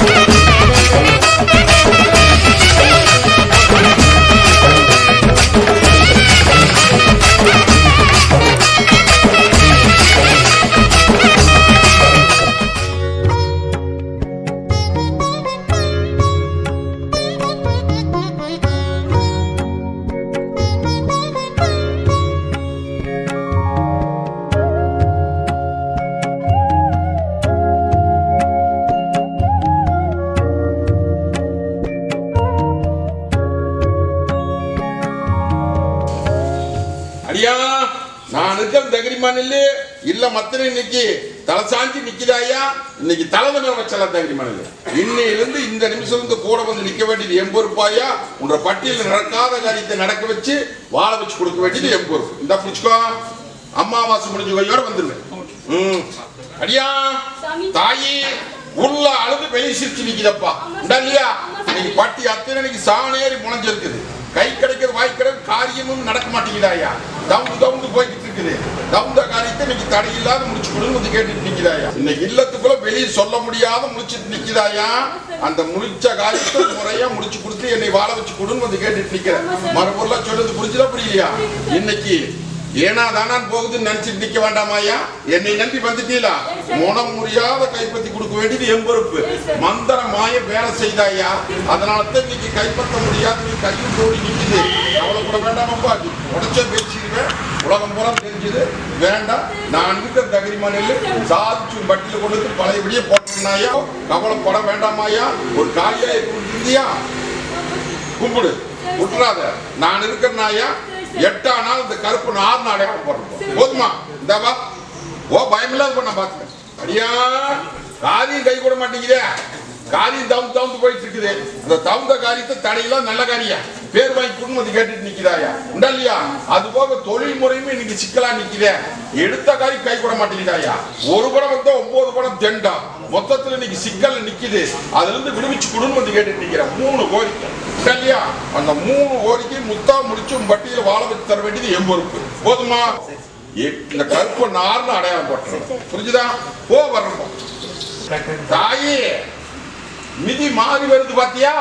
Okay. தகிரிமா நெல்லு இல்ல மத்தனை இன்னைக்கு தலை சாஞ்சி நிக்குதாயா இன்னைக்கு தலை மேல வச்சலாம் தகிரிமா நெல்லு இன்னையிலிருந்து இந்த நிமிஷம் இருந்து கூட வந்து நிக்க வேண்டியது என் பொறுப்பாயா உன்ற பட்டியல் நடக்காத காரியத்தை நடக்க வச்சு வாழ வச்சு கொடுக்க வேண்டியது என் பொறுப்பு இந்த பிடிச்சுக்கோ. அம்மாவாசை முடிஞ்ச கையோட வந்துருவேன் ம். அடியா. தாயி உள்ள அழுது வெளியே சிரிச்சு நிக்குதப்பா. இல்லையா? இன்னைக்கு பட்டி அத்தனை சாணேறி முளைஞ்சிருக்குது. கை கிடைக்கிறது வாய் கிடைக்கிறது காரியமும் நடக்க மாட்டேங்குதாயா தவுந்து தவுந்து போய்கிட்டு இருக்குது. தவுந்த காரியத்தை இன்னைக்கு தடையில்லாத முடிச்சு கொடுன்னு வந்து கேட்டுட்டு நிற்கிறாயா இன்னைக்கு இல்லத்துக்குள்ள வெளியே சொல்ல முடியாத முடிச்சிட்டு நிற்கிறாயா அந்த முடிச்ச காரியத்தை முறையா முடிச்சு கொடுத்து என்னை வாழ வச்சு கொடுன்னு வந்து கேட்டுட்டு நிற்கிறேன் மறுபொருளா சொல்றது புரிஞ்சுதான் புரியலையா? இன்னைக்கு ஏனா தானான் போகுதுன்னு நினைச்சிட்டு நிக்க வேண்டாமாயா என்னை நம்பி வந்துட்டீங்களா முனம் முடியாத கைப்பற்றி கொடுக்க வேண்டியது என் பொறுப்பு. மந்திர மாய வேலை செய்தாயா அதனால தான் இன்னைக்கு கைப்பற்ற முடியாது நீ கையில் ஓடி நிக்குது. அவளை கூட வேண்டாமப்பா உடச்ச பேசிடுவேன். உலகம் பூரா தெரிஞ்சது. வேண்டாம் நான் இருக்கிற தகரிமா நெல்லு சாதிச்சு பட்டியல கொண்டு பழையபடியே போட்டோம்னாயா கவலைப்பட வேண்டாமாயா ஒரு காலியா இருந்தியா கும்பிடு. விட்டுறாத நான் இருக்கிறனாயா எட்டா நாள் இந்த கருப்பு நார் அடையாளம் போடுறோம் போதுமா? இந்த வா. ஓ பயமில்லாத பண்ண பாத்துக்க அடியா காரியம் கை கூட மாட்டேங்குதே. காரியம் தவுந்து தவுந்து போயிட்டு இருக்குது. அந்த தவுந்த காரியத்தை தடையெல்லாம் நல்ல காரியம் பேர் வாங்கி வந்து கேட்டுட்டு நிக்குதாயா உண்டா இல்லையா? அது போக தொழில் முறையுமே இன்னைக்கு சிக்கலா நிக்குதே. எடுத்த காரியம் கை கூட மாட்டேங்குதாயா? ஒரு படம் வந்தா ஒன்பது படம் தெண்டா. மொத்தத்துல இன்னைக்கு சிக்கல் நிக்குது. அதுல இருந்து விடுவிச்சு கொடுன்னு வந்து கேட்டுட்டு நிக்கிறேன். மூணு கோரிக்கை. இல்லையா அந்த மூணு கோரிக்கை முத்தா முடிச்சு உன் பட்டியல வாழ வச்சு தர வேண்டியது என் பொறுப்பு. போதுமா? இந்த கருப்பு நார்னு அடையாளம் போட்டுறோம் புரிஞ்சுதா? போ வரணும் தாயே மிதி மாறி வருது பாத்தியா?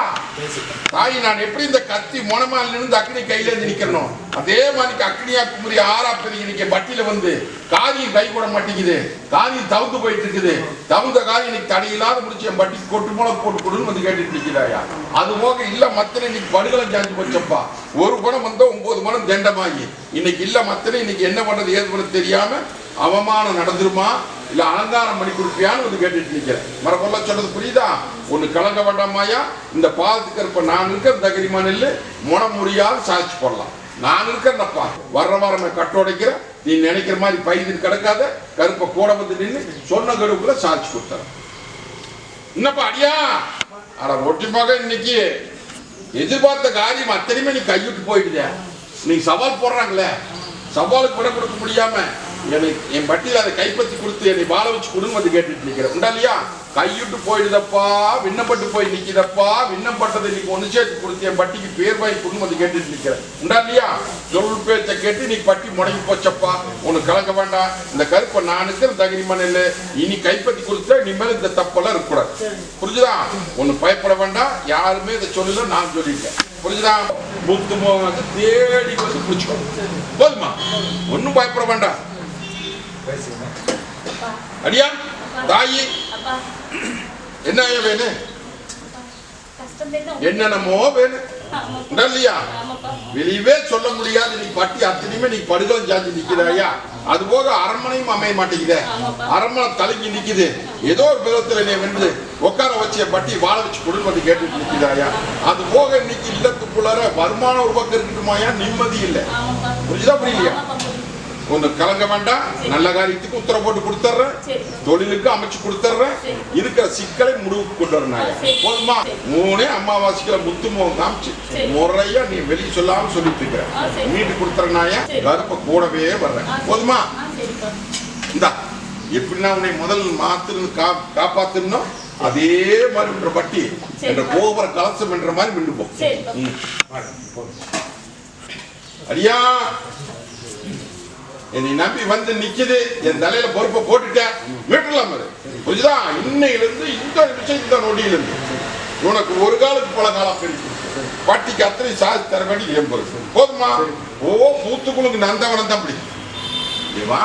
தாய் நான் எப்படி இந்த கத்தி முனமால இருந்து அக்னி கையில இருந்து நிக்கணும் அதே மாதிரி அக்னியா குமரி ஆறா பெரிய நிக்க பட்டியில வந்து காரியம் கை கூட மாட்டேங்குது காரியம் தவுந்து போயிட்டு இருக்குது. தவுந்த காரியம் இன்னைக்கு தடையில்லாத முடிச்சு என் பட்டி கொட்டு மூலம் போட்டு கொடுன்னு வந்து கேட்டுட்டு நிக்கிறாயா? அது போக இல்ல மத்தனை இன்னைக்கு படுகலம் சாஞ்சு போச்சப்பா. ஒரு குணம் வந்தா ஒன்பது மனம் தண்டமாகி இன்னைக்கு இல்ல மத்தனை இன்னைக்கு என்ன பண்றது ஏது பண்ணது தெரியாம அவமானம் நடந்துருமா? இல்ல அலங்காரம் பண்ணி கொடுப்பியான்னு வந்து கேட்டுட்டு நிக்கிறேன். மரபொல்ல சொன்னது புரியுதா? ஒண்ணு கலங்க வேண்டாமாயா இந்த பாதத்துக்கு இருப்ப நான் இருக்க தகரிமா நெல் முன முடியாது சாதிச்சு போடலாம். நான் இருக்கிறேன்னப்பா வர்ற வாரமே கட்டுடைக்கிற நீ நினைக்கிற மாதிரி பயிர் கிடக்காத கருப்பை கூட வந்து நின்று சொன்ன கருப்புல சாதிச்சு கொடுத்தறேன். என்னப்பா அடியா? அட ஒட்டிமாக இன்னைக்கு. எதிர்பார்த்த காரியம் அத்தனையுமே நீ கைவிட்டு போயிடுத. நீ சவால் போடுறாங்களே. சவாலுக்கு விட கொடுக்க முடியாம என்னை என் பட்டியில் அதை கைப்பற்றி கொடுத்து என்னை வாழ வச்சு கொடுன்னு வந்து கேட்டுட்டு நிற்கிறேன் உண்டா இல்லையா? கைவிட்டு போயிடுதப்பா விண்ணப்பட்டு போய் நிக்குதப்பா விண்ணப்பட்டதை இன்னைக்கு ஒன்று சேர்த்து கொடுத்து என் பட்டிக்கு பேர் வாங்கி கொடுன்னு வந்து கேட்டுட்டு நிற்கிறேன் உண்டா இல்லையா? சொல் பேச்சை கேட்டு நீ பட்டி முடங்கி போச்சப்பா. உனக்கு கலக்க வேண்டாம். இந்த கருப்பை நான் இருக்கிற தகுதி மண்ணில் இனி கைப்பற்றி கொடுத்தா இனிமேல் இந்த தப்பெல்லாம் இருக்கக்கூடாது. புரிஞ்சுதா? ஒன்று பயப்பட வேண்டாம். யாருமே இதை சொல்லல நான் சொல்லிட்டேன். புரிஞ்சுதா? முத்து மோகன் தேடி வந்து பிடிச்சிக்கோ. போதுமா? ஒன்றும் பயப்பட வேண்டாம். அடியா தாயி. என்ன ஐயா வேணும் என்னென்னமோ வேணும் இல்லையா வெளியவே சொல்ல முடியாது. நீ பட்டி அத்தனையுமே நீ படுகலம் சாஞ்சி நிக்கிறாயா அது போக அரண்மனையும் அமைய மாட்டேங்குதே. அரண்மனை தலங்கி நிக்குது. ஏதோ ஒரு விதத்துல நீ வந்து உட்கார வச்சு என் பட்டி வாழ வச்சு கொடுன்னு வந்து கேட்டுட்டு நிக்கிறாயா அது போக இன்னைக்கு இல்லத்துக்குள்ளார வருமானம் ஒரு பக்கம் இருக்கட்டுமாயா நிம்மதி இல்லை. புரியுதா புரியலையா? ஒண்ணு கலங்க வேண்டாம் நல்ல காரியத்துக்கு உத்தரவு போட்டு கொடுத்துட்றேன் தொழிலுக்கு அமைச்சு கொடுத்துட்றேன். இருக்கிற சிக்கலை முடிவுக்கு கொண்டு சரி. போதுமா. மூணே அமாவாசைக்குள்ள முத்து முகம் காமிச்சு. முறையா நீ வெளியே சொல்லாம சொல்லிட்டு இருக்கிற. மீட்டு கொடுத்துறனாயா. கருப்ப கூடவே வர்றேன். போதுமா இந்தா எப்படி நான் உன்னை முதல் மாத்து கா காப்பாத்தணும் அதே மாதிரி என்ற பட்டி. என்ற கோபுர கலசம் என்ற மாதிரி மின்னு போ சரிப்பா ம். அடியா என்னை நம்பி வந்து நிக்குது. என் தலையில பொறுப்பை போட்டுட்டேன். விட்டுலாம் அது புரியுதா இன்னையிலிருந்து இந்த நிமிஷம் இந்த நொடியிலிருந்து. உனக்கு ஒரு காலுக்கு பல காலம் பிரிக்கும் பட்டிக்கு அத்தனை சாதி தர ஏன் எம்பது போதுமா? ஓ பூத்துக்குழுக்கு நந்தவனம் தான் பிடிக்கும். வா.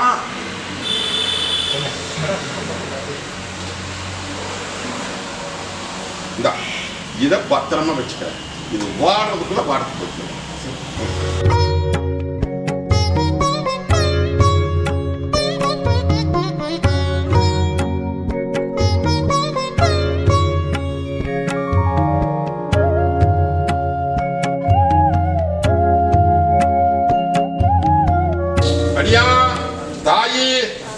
இதை பத்திரமா வச்சுக்கிறேன். இது வாடுறதுக்குள்ள வாடத்து தாயி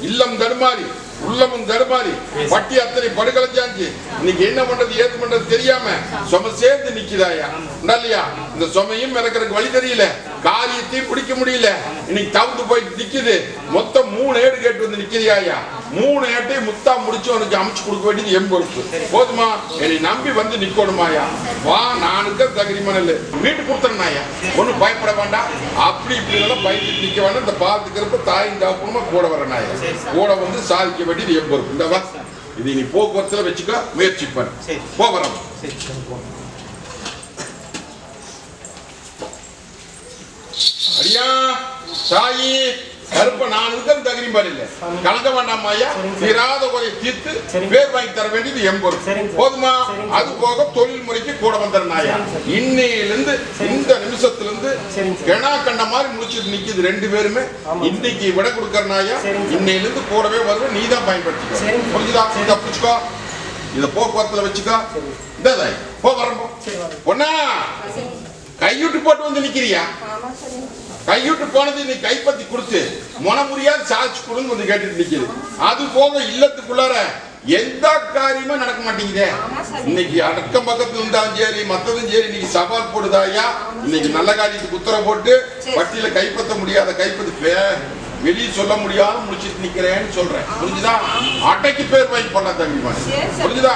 இல்லம் தடுமாறி உள்ளமும் தடுமாறி பட்டி அத்தனை படுகலஞ்சாஞ்சு இன்னைக்கு என்ன பண்றது ஏது பண்றது தெரியாம சும சேர்ந்து நிக்குதாயா? இல்லையா? இந்த சுமையும் இறக்குறதுக்கு வழி தெரியல. காரியத்தையும் பிடிக்க முடியல. இன்னைக்கு தவிர்த்து போய் நிக்குது. மொத்தம் மூணு ஏடு கேட்டு வந்து நிக்கிறியாயா மூணு ஏட்டையும் முத்தா முடிச்சு உனக்கு அமைச்சு கொடுக்க வேண்டியது என் பொறுப்பு. போதுமா? என்னை நம்பி வந்து நிக்கணுமாயா வா நானுக்கு தகுதி மணல். வீட்டு கொடுத்துறனாயா ஒன்றும் பயப்பட வேண்டாம். அப்படி இப்படி எல்லாம் பயந்துட்டு நிக்க வேண்டாம். இந்த பாத்துக்கிறப்ப தாயும் தாப்புமா கூட வரனாயா கூட வந்து சாதிக்க வேண்டியது என் பொறுப்பு. இந்த வா. இது நீ போக்குவரத்துல வச்சுக்க முயற்சி பண்ணு. சரி. அடியா தாயி கருப்ப நான் இருக்கிற தகுதி மாதிரி இல்ல கலங்க வேண்டாம் ஐயா. தீராத குறையை தீர்த்து. பேர் வாங்கி தர வேண்டியது என் சார். போதுமா. அது போக தொழில் முறைக்கு கூட வந்துடுறேன் சார். இன்னையிலிருந்து இந்த நிமிஷத்துல இருந்து. கெனா கண்ட மாதிரி முடிச்சிட்டு நிக்குது ரெண்டு பேருமே. இன்னைக்கு விட கொடுக்கற நாயா சரிங்க சார். இன்னையில இருந்து கூடவே வருவேன் நீ தான் பயன்படுத்திக்கோ. புரிஞ்சுதா. இதை பிடிச்சுக்கோ இதை போக்குவரத்துல வச்சுக்கோ. இந்த தாய் போ வரேன் பொண்ணா கையூட்டு போட்டு வந்து நிக்கிறியா கையூட்டு போனது நீ கைப்பத்தி கொடுத்து முனமுறியாது சாதிச்சு கொடுன்னு வந்து கேட்டுட்டு நிக்குது. அது போக இல்லத்துக்குள்ளார எந்த காரியமும் நடக்க மாட்டேங்குதே. இன்னைக்கு அடக்கம் பக்கத்துல இருந்தாலும் சரி மத்ததும் சரி இன்னைக்கு சவால் போடுதாயா இன்னைக்கு நல்ல காரியத்துக்கு உத்தரவு போட்டு வட்டியில கைப்பற்ற முடியாத கைப்பத்தி பே வெளியே சொல்ல முடியாம முடிச்சிட்டு நிக்கிறேன்னு சொல்றேன். புரிஞ்சுதா? அட்டைக்கு பேர் வாங்கி பண்ண தம்பி புரிஞ்சுதா?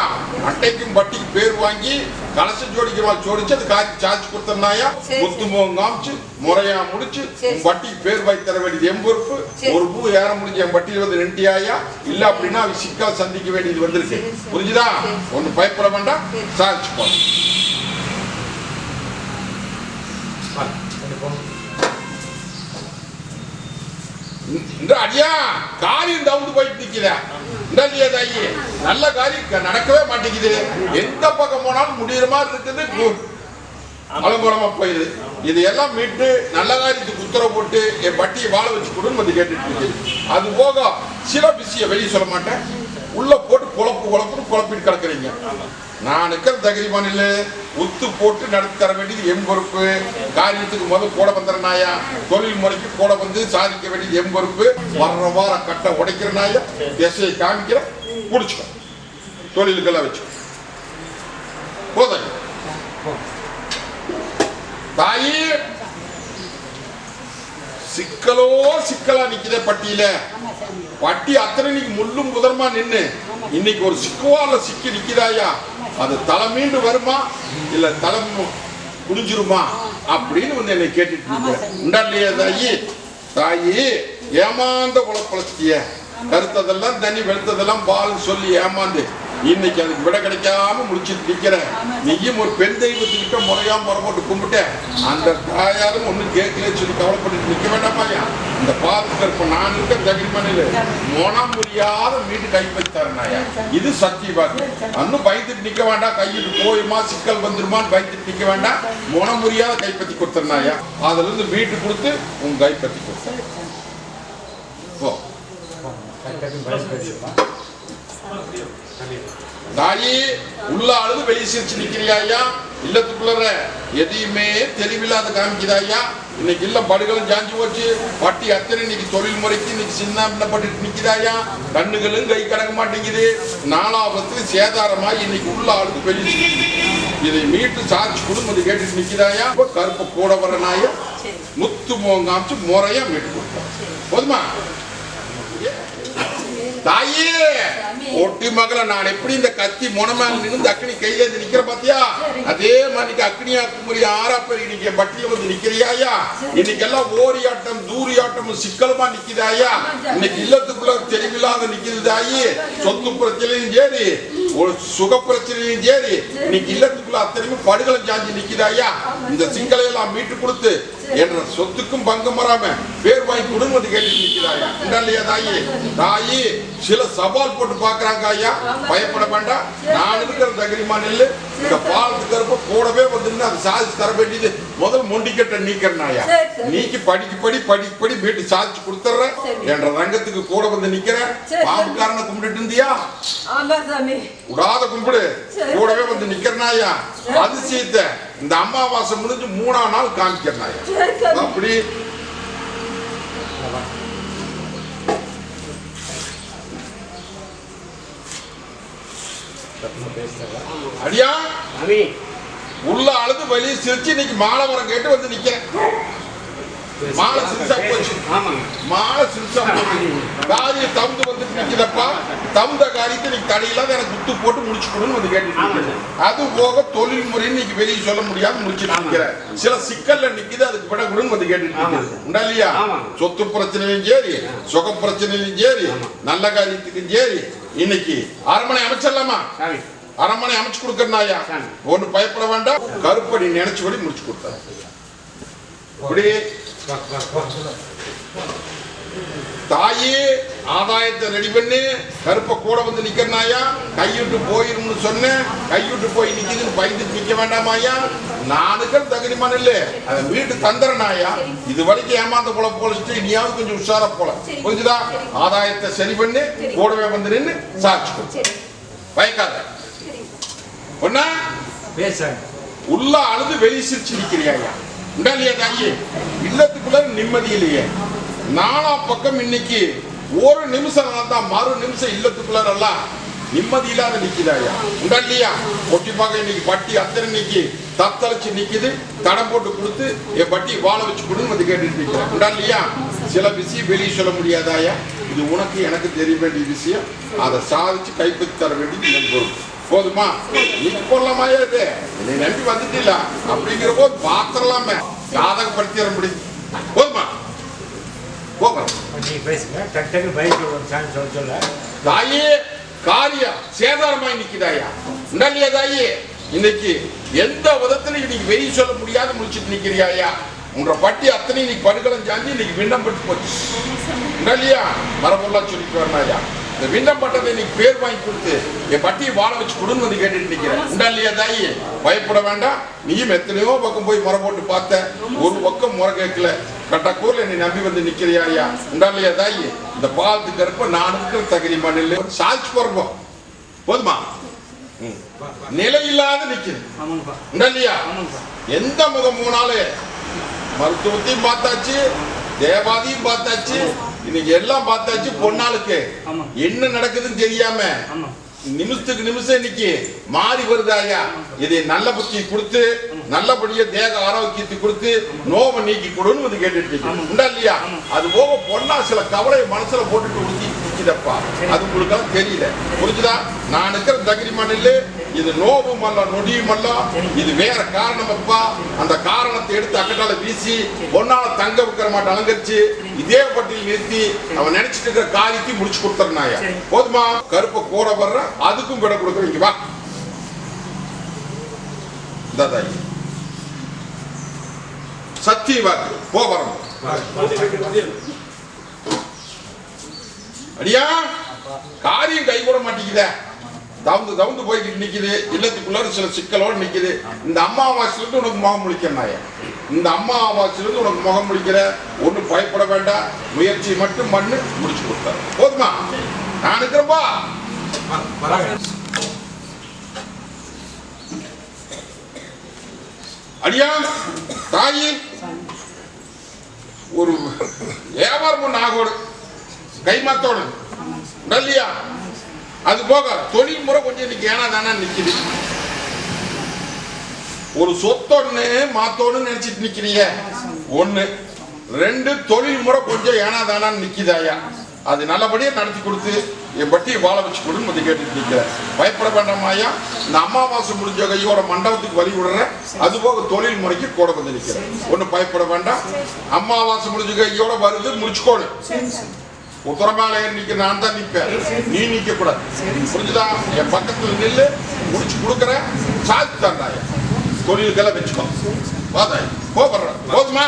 அட்டைக்கும் பட்டிக்கு பேர் வாங்கி கலசம் ஜோடிக்கிறவா ஜோடிச்சு அது காய்ச்சி சார்ஜ் கொடுத்தனாயா முத்து முகம் காமிச்சு முறையா முடிச்சு பட்டிக்கு பேர் வாங்கி தர வேண்டியது என் பொறுப்பு. சரி. ஒரு பூ ஏற முடிஞ்சு என் பட்டியல் வந்து ரெண்டியாயா? இல்ல அப்படின்னா அவ சிக்கல் சந்திக்க வேண்டியது வந்திருக்கு. புரிஞ்சுதா. ஒண்ணு பயப்பட வேண்டாம். சரி. சார்ஜ் இந்த அடியா காரியம் தவுந்து போயிட்டு நிக்குதா இல்லையா தாயி நல்ல காரியம் க- நடக்கவே மாட்டேங்குது. எந்த பக்கம் போனாலும் முடியிற மாதிரி இருக்குது. கு- அலங்கோலமா போயிடுது இதையெல்லாம் மீட்டு நல்ல காரியத்துக்கு உத்தரவு போட்டு என் பட்டியை வாழ வச்சு கொடுன்னு வந்து கேட்டுட்டு இருக்குது அது போக சில விஷயம் வெளியே சொல்ல மாட்டேன். உள்ள போட்டு குழப்பு குழப்புன்னு குழப்பிட்டு கிடக்குறீங்க. நான் இருக்கிற தகுதிமான இல்லை உத்து போட்டு நடத்தி தர வேண்டியது எம் பொறுப்பு. காரியத்துக்கு முதல் கூட வந்துடுற நாயா தொழில் முறைக்கு கூட வந்து சாதிக்க வேண்டியது எம் பொறுப்பு. வர்ற வார கட்டை உடைக்கிற நாயா திசையை காமிக்கிற பிடிச்சிக்கோ. தொழிலுக்கெல்லாம் வச்சு. போதும். தாயே சிக்கலோ சிக்கலா நிக்குதே பட்டியில. பட்டி அத்தனை இன்னைக்கு முள்ளும் முதர்மா நின்னு? இன்னைக்கு ஒரு சிக்குவால சிக்கி நிக்குதாயா அது தலை மீண்டு வருமா? இல்ல தலை குடிஞ்சிருமா அப்படின்னு வந்து என்னை கேட்டுட்டு இருக்க. உண்டாலையா தாயி? தாயி ஏமாந்த குலப்பழத்திய கருத்ததெல்லாம் தண்ணி வெளுத்ததெல்லாம் பால் சொல்லி ஏமாந்து. இன்னைக்கு அதுக்கு விட கிடைக்காம முடிச்சிட்டு நிக்கிற நீயும் ஒரு பெண் தெய்வத்துக்கிட்ட முறையா முறை போட்டு கும்பிட்ட அந்த தாயாரும் ஒண்ணும் கேட்கல சொல்லி கவலைப்பட்டு நிக்க வேண்டாமாயா இந்த பாதத்துல இருப்ப நான் இருக்க தகிரிமனையில மோனம் முடியாத மீட்டு கைப்பற்றி தரனாயா இது சத்திய வாக்கு இன்னும் பயந்துட்டு நிக்க வேண்டாம். கையிட்டு போயுமா சிக்கல் வந்துருமான்னு பயந்துட்டு நிக்க வேண்டாம். மோனம் முடியாத கைப்பற்றி கொடுத்துறனாயா அதுல இருந்து மீட்டு கொடுத்து உன் கைப்பற்றி கொடுத்த போ. தாயி உள்ள அழுது வெளியே சிரிச்சு நிக்கிறியா ஐயா? இல்லத்துக்குள்ள எதையுமே தெளிவில்லாத காமிக்குதாயா இன்னைக்கு இல்ல படுகளும் ஜாஞ்சி போச்சு. பட்டி அத்தனை இன்னைக்கு தொழில் முறைக்கு இன்னைக்கு சின்ன பட்டுட்டு நிக்குதாயா கண்ணுகளும் கை கடக்க மாட்டேங்குது. நாலாபத்து சேதாரமா இன்னைக்கு உள்ள அழுது வெளியே சிரிச்சு இதை மீட்டு சாட்சி குடும்பத்தை கேட்டுட்டு நிக்குதாயா இப்ப கருப்பு கூட வர நாயா முத்து மோங்காமிச்சு முறையா மீட்டு கொடுத்தோம் போதுமா? தாயே ஒட்டி மகள நான் எப்படி இந்த கத்தி முனமேல நின்று அக்னி கையில இருந்து நிக்கிற பாத்தியா? அதே மாதிரி அக்னியா குமரி ஆறாப்பரி இன்னைக்கு பட்டியல வந்து நிக்கிறியாயா? இன்னைக்கு எல்லாம் ஓரியாட்டம் தூரியாட்டம் சிக்கலமா நிக்குதாயா? இன்னைக்கு இல்லத்துக்குள்ள தெளிவில்லாத நிக்குது தாயி. சொத்து பிரச்சனையும் சரி ஒரு சுக பிரச்சனையும் சரி. இன்னைக்கு இல்லத்துக்குள்ள அத்தனையும் படுகளை சாஞ்சி நிக்குதாயா? இந்த சிக்கலை எல்லாம் மீட்டு கொடுத்து என்ற சொத்துக்கும் பங்கம் வராம பேர் வாங்கி குடும்பத்தை கேட்டு நிக்கிறாயா இல்லையா தாயி? தாயி சில சவால் போட்டு பாக்குறாங்க ஐயா. பயப்பட வேண்டாம். நான் இருக்கிற தகிரிமா நெல்லு. இந்த பாலத்துக்கு இருப்ப கூடவே அதை சாதிச்சு தர வேண்டியது முதல் மொண்டிக்கட்ட நீக்கிறனாயா. நீக்கி படிக்கு படி படிக்கு படி வீட்டு சாதிச்சு கொடுத்துட்றேன் சரி. என்ற ரங்கத்துக்கு கூட வந்து சரி. பாம்புக்காரனை கும்பிட்டு இருந்தியா? ஆமா சாமி. விடாத கும்பிடு. கூடவே வந்து நிக்கிறனாயா? அதிசயத்தை இந்த அமாவாசை முடிஞ்சு மூணாம் நாள் காமிக்கிறனாயா? அப்படி. அடியா? உள்ள அழுது வெளியே சிரிச்சு இன்னைக்கு மாலை வரம் கேட்டு வந்து நிக்கிறேன் மாலை சிரிச்சா போச்சு. மாலை சிரிச்சா போச்சு. காரியம் தந்து வந்து நிக்கிறப்பா தந்த காரியத்தை நீ தடையில்லாத எனக்கு குத்து போட்டு முடிச்சு கொடுன்னு வந்து கேட்டு. அது போக தொழில் முறை இன்னைக்கு வெளியே சொல்ல முடியாம முடிச்சுட்டு நிக்கிறேன். சில சிக்கல்ல நிக்குது அதுக்கு விட கொடுன்னு வந்து. நிக்குது உண்டா இல்லையா. சொத்து பிரச்சனையும் சரி சுக பிரச்சனையும் சரி நல்ல காரியத்துக்கும் சரி. இன்னைக்கு அரண்மனை அமைச்சிடலாமா? அரண்மனை அமைச்சு கொடுக்கறனாயா. ஒண்ணு பயப்பட வேண்டாம். கருப்படி நினைச்சபடி முடிச்சு கொடுத்தாரு வா தாயே ஆதாயத்தை ரெடி பண்ணி. கருப்பை கூட வந்து நிக்கிறனாயா? கைவிட்டு போயிரும்னு சொன்னேன். கைவிட்டு போய் நிக்குதுன்னு பயந்துட்டு நிக்க வேண்டாமாயா? நானுக்கள் தகுதிமான இல்ல அதை வீட்டு தந்துறனாயா? இது வரைக்கும் ஏமாந்த போல போலிச்சுட்டு இனியாவது கொஞ்சம் உஷாரா போல. புரிஞ்சுதா? ஆதாயத்தை சரி பண்ணி. கூடவே வந்து நின்று சாட்சி பயக்காத. ஒன்னா பேசுகிறேன் உள்ள அழுது வெளியே சிரிச்சு நிக்கிறியாயா உண்டாலியா தாயி? இல்லத்துக்குள்ள நிம்மதி இல்லையே. நாலா பக்கம் இன்னைக்கு ஒரு நிமிஷம் தான் மறு நிமிஷம் இல்லத்துக்குள்ள எல்லாம் நிம்மதி இல்லாத நிக்குதாயா உண்டா இல்லையா? இன்னைக்கு பட்டி அத்தனை இன்னைக்கு தத்தளிச்சு நிக்குது. தடம் போட்டு கொடுத்து என் பட்டி வாழ வச்சு கொடுன்னு வந்து கேட்டுட்டு நிக்கிறேன். உண்டா இல்லையா? சில விஷயம் வெளியே சொல்ல முடியாதாயா இது உனக்கு எனக்கு தெரிய வேண்டிய விஷயம். அதை சாதிச்சு கைப்பற்றி தர வேண்டியது என் பொறுப்பு போதுமா? போடலாமாயா இது நீ நம்பி வந்துட்டில அப்படிங்கிற போது பாத்திரலாமே போதுமா? ஒரு சான்ஸ் சொல்ல சொல்ல. தாயே காரியம் சேதாரமாய் நிக்குதாயா? உண்டல்லையா தாயே? இன்னைக்கு எந்த விதத்துல இன்னைக்கு வெளியே சொல்ல முடியாத முடிச்சிட்டு நிக்கிறியாயா? உன்ற பட்டி அத்தனை இன்னைக்கு படுகளம் சாஞ்சி இன்னைக்கு விண்ணப்பட்டு போச்சு. உண்டல்லையா? மரபொல்லாம் சொல்லிட்டு வரனாயா இந்த விண்ணம் பட்டத்தை இன்னைக்கு பேர் வாங்கி கொடுத்து என் பட்டியை வாழ வச்சு கொடுன்னு வந்து கேட்டுட்டு நிக்கிறேன். உண்டல்லையா தாயி? பயப்பட வேண்டாம். நீயும் எத்தனையோ பக்கம் போய் முறை போட்டு பார்த்த ஒரு பக்கம் முறை கேட்கல. கட்டக்கூர்ல நீ நம்பி வந்து நிக்கிறியாயா உண்டாலையா தாயி? இந்த பாலத்துக்கு இருப்ப நான் இருக்கிற தகுதி மண்ணில் சாட்சி போறப்போம் போதுமா. நிலை இல்லாத உண்டல்லையா ஆமாங்கப்பா. எந்த முகம் மூணாலு? மருத்துவத்தையும் பார்த்தாச்சு தேவாதியும் பார்த்தாச்சு இன்னைக்கு எல்லாம் பார்த்தாச்சு பொன்னாளுக்கு. என்ன நடக்குதுன்னு தெரியாம நிமிஷத்துக்கு நிமிஷம் இன்னைக்கு மாறி வருதாயா இதை நல்ல புத்தி கொடுத்து நல்லபடியா தேக ஆரோக்கியத்தை கொடுத்து நோவை நீக்கி கொடுன்னு வந்து கேட்டுட்டு. உண்டா இல்லையா. அது போக பொண்ணா சில கவலையை மனசுல போட்டுட்டு ஊத்தி நிக்குதப்பா அது உங்களுக்கு தெரியல. புரிஞ்சுதா? நான் இருக்கிற தகிரி மண்ணில் இது நோவும் அல்ல நொடியும் அல்ல இது வேற காரணம் அப்பா. அந்த காரணத்தை எடுத்து அக்கட்டால வீசி பொன்னால தங்க வைக்கிற மாட்டை அலங்கரிச்சு இதே பட்டியல் நிறுத்தி அவன் நினைச்சிட்டு இருக்கிற காரியத்தை முடிச்சு கொடுத்துறனாயா. போதுமா? கருப்பை கூட வர்ற அதுக்கும் விட கொடுக்குறேன். இங்க வா. தாயி. சத்திய வாக்கு போ வரணும். அடியா? காரியம் கை கூட மாட்டேங்குதே. தவுந்து தவுந்து போய்கிட்டு நிக்குது. இல்லத்துக்குள்ளார சில சிக்கலோடு நிக்குது. இந்த அம்மாவாசிலிருந்து உனக்கு முகம் முழிக்கிறனாய இந்த அம்மாவாசிலிருந்து உனக்கு முகம் முடிக்கிற ஒன்றும் பயப்பட வேண்டாம். முயற்சி மட்டும் பண்ணு முடிச்சு கொடுத்தாரு போதுமா? நான் இருக்கிறப்பா. அடியா தாயி. ஒரு வியாபாரம் ஒன்று ஆகோடு. கைமாத்தோட. உடல்லையா? அது போக தொழில் முறை கொஞ்சம் இன்னைக்கு ஏனா தானே நிக்குது. ஒரு சொத்தொன்னு மாத்தோன்னு நினைச்சிட்டு நிக்கிறீங்க. ஒண்ணு. ரெண்டு தொழில் முறை கொஞ்சம் ஏனா தானா நிக்குதாயா அது நல்லபடியா நடத்தி கொடுத்து என் பட்டியை வாழ வச்சு கொடுன்னு வந்து கேட்டுட்டு இருக்கேன் பயப்பட வேண்டாமாயா இந்த அமாவாசை முடிஞ்ச கையோட மண்டபத்துக்கு வழி விடுறேன். அது போக தொழில் முறைக்கு கூட வந்து நிற்கிறேன் ஒன்றும் பயப்பட வேண்டாம். அமாவாசை முடிஞ்ச கையோட வருது முடிச்சுக்கோணும் உத்தரமால நிக்க நான் தான் நிப்பேன். நீ நிக்க கூடாது புரிஞ்சுதா? என் பக்கத்துல நில்லு முடிச்சு கொடுக்குற சாதி தந்தாய. தொழில்களை வச்சுக்கோ. பாதாய் போப்படுறேன் போதுமா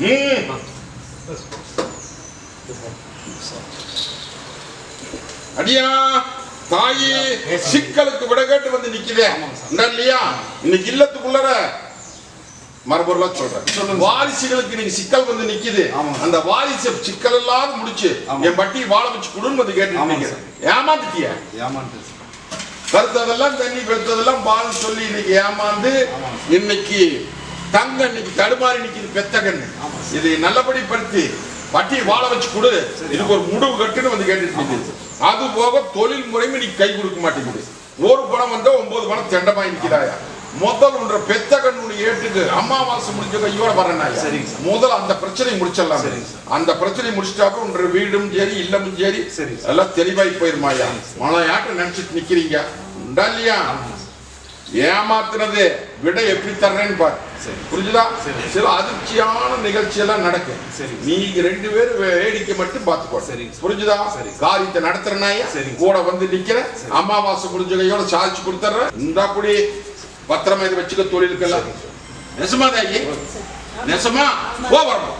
ம். அடியா தாயி சிக்கலுக்கு விட கேட்டு வந்து நிக்குதே. இல்லையா? இன்னைக்கு இல்லத்துக்குள்ளற மரபொருளா சொல்றேன். வாரிசுகளுக்கு நீங்க சிக்கல் வந்து நிக்குது. அந்த வாரிசு சிக்கல் இல்லாத முடிச்சு என் பட்டி வாழ வச்சு குடுன்னு வந்து கேட்டு ஏமாந்துட்டிய? ஏமாண்டு கருத்ததெல்லாம் தண்ணி பெருத்ததெல்லாம் பால் சொல்லி இன்னைக்கு ஏமாந்து இன்னைக்கு தங்க இன்னைக்கு தடுமாறி நிக்குது பெத்த கண்ணு இதை நல்லபடி படுத்தி பட்டி வாழ வச்சு கொடு. இதுக்கு ஒரு முடிவு கட்டுன்னு வந்து கேட்டுட்டு. அது போக தொழில் முறைமை நீ கை கொடுக்க மாட்டேங்குது. ஒரு பணம் வந்தா ஒன்பது பணம் தெண்டமாய் நிக்கிறாயா? முதல் ஒன்ற பெத்த கண்ணுடைய ஏட்டுக்கு அமாவாசை முடிஞ்ச கையோட சரிங்க சார். முதல்ல அந்த பிரச்சனையை முடிச்சிடலாம். அந்த பிரச்சனையை முடிச்சிட்டாக்க உன்ற வீடும் சரி இல்லமும் சரி சார். எல்லாம் தெளிவாய் போயிருமாயா மழையாட்ட நினைச்சிட்டு நிக்கிறீங்க உண்டா இல்லையா ஏமாத்துனது விட எப்படி தர்றேன்னு பாரு சரி. புரிஞ்சுதா சரி. சில அதிர்ச்சியான நிகழ்ச்சி எல்லாம் நடக்கும் சரி. நீங்க ரெண்டு பேரும் வேடிக்கை மட்டும் பார்த்துக்கோ சரி. புரிஞ்சுதா சரி. காரியத்தை நடத்துறனாயா சரி. கூட வந்து நிக்கிறேன் அமாவாசை முடிஞ்ச கையோட சாதிச்சு கொடுத்துறேன் இந்த அப்படி பத்திரமா இது வச்சுக்க தொழிலுக்கெல்லாம். நெசமா தாயி நெசமா. போ வரணும்